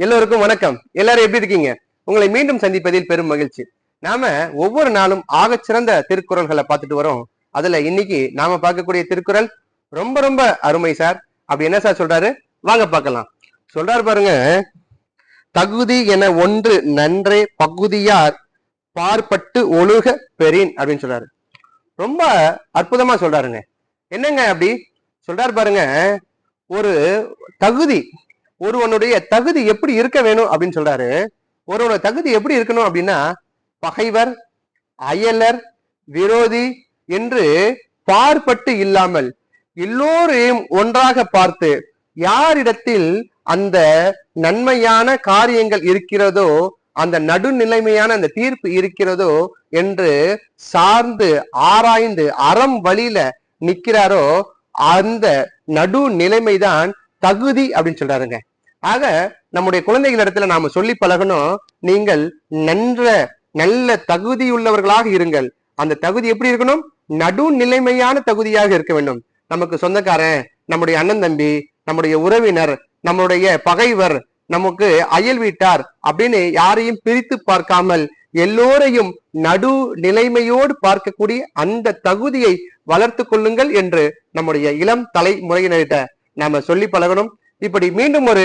எல்லோருக்கும் வணக்கம். எல்லாரும் எப்படி இருக்கீங்க? உங்களை மீண்டும் சந்திப்பதில் பெரும் மகிழ்ச்சி. நாம ஒவ்வொரு நாளும் ஆக சிறந்த திருக்குறள்களை பார்த்துட்டு வரோம். அதுல இன்னைக்கு நாம பார்க்கக்கூடிய திருக்குறள் ரொம்ப ரொம்ப அருமை சார். அப்படி என்ன சார் சொல்றாரு? வாங்க பார்க்கலாம். சொல்றாரு பாருங்க. தகுதி என ஒன்று நன்றே பகுதியார் பார்ப்பட்டு ஒழுக பெறின் அப்படின்னு சொல்றாரு. ரொம்ப அற்புதமா சொல்றாருங்க. என்னங்க அப்படி? சொல்றாரு பாருங்க. ஒரு தகுதி ஒருவனுடைய தகுதி எப்படி இருக்க வேணும் அப்படின்னு சொல்றாரு. ஒருவனோட தகுதி எப்படி இருக்கணும் அப்படின்னா பகைவர் அயலர் விரோதி என்று பார்ப்பட்டு இல்லாமல் எல்லோரையும் ஒன்றாக பார்த்து யாரிடத்தில் அந்த நன்மையான காரியங்கள் இருக்கிறதோ அந்த நடுநிலைமையான அந்த தீர்ப்பு இருக்கிறதோ என்று சார்ந்து ஆராய்ந்து அறம் வழியில நிக்கிறாரோ அந்த நடு நிலைமைதான் தகுதி அப்படின்னு சொல்றாருங்க. ஆக நம்முடைய குழந்தைகள் இடத்துல நாம சொல்லி பழகணும் நீங்கள் நன்ற நல்ல தகுதியுள்ளவர்களாக இருங்கள். அந்த தகுதி எப்படி இருக்கணும்? நடுநிலைமையான தகுதியாக இருக்க வேண்டும். நமக்கு சொந்தக்காரன் நம்முடைய அண்ணன் தம்பி நம்முடைய உறவினர் நம்முடைய பகைவர் நமக்கு அயல் வீட்டார் அப்படின்னு யாரையும் பிரித்து பார்க்காமல் எல்லோரையும் நடு நிலைமையோடு பார்க்கக்கூடிய அந்த தகுதியை வளர்த்து கொள்ளுங்கள் என்று நம்முடைய இளம் தலைமுறையினர்கிட்ட நாம சொல்லி பழகணும். இப்படி மீண்டும் ஒரு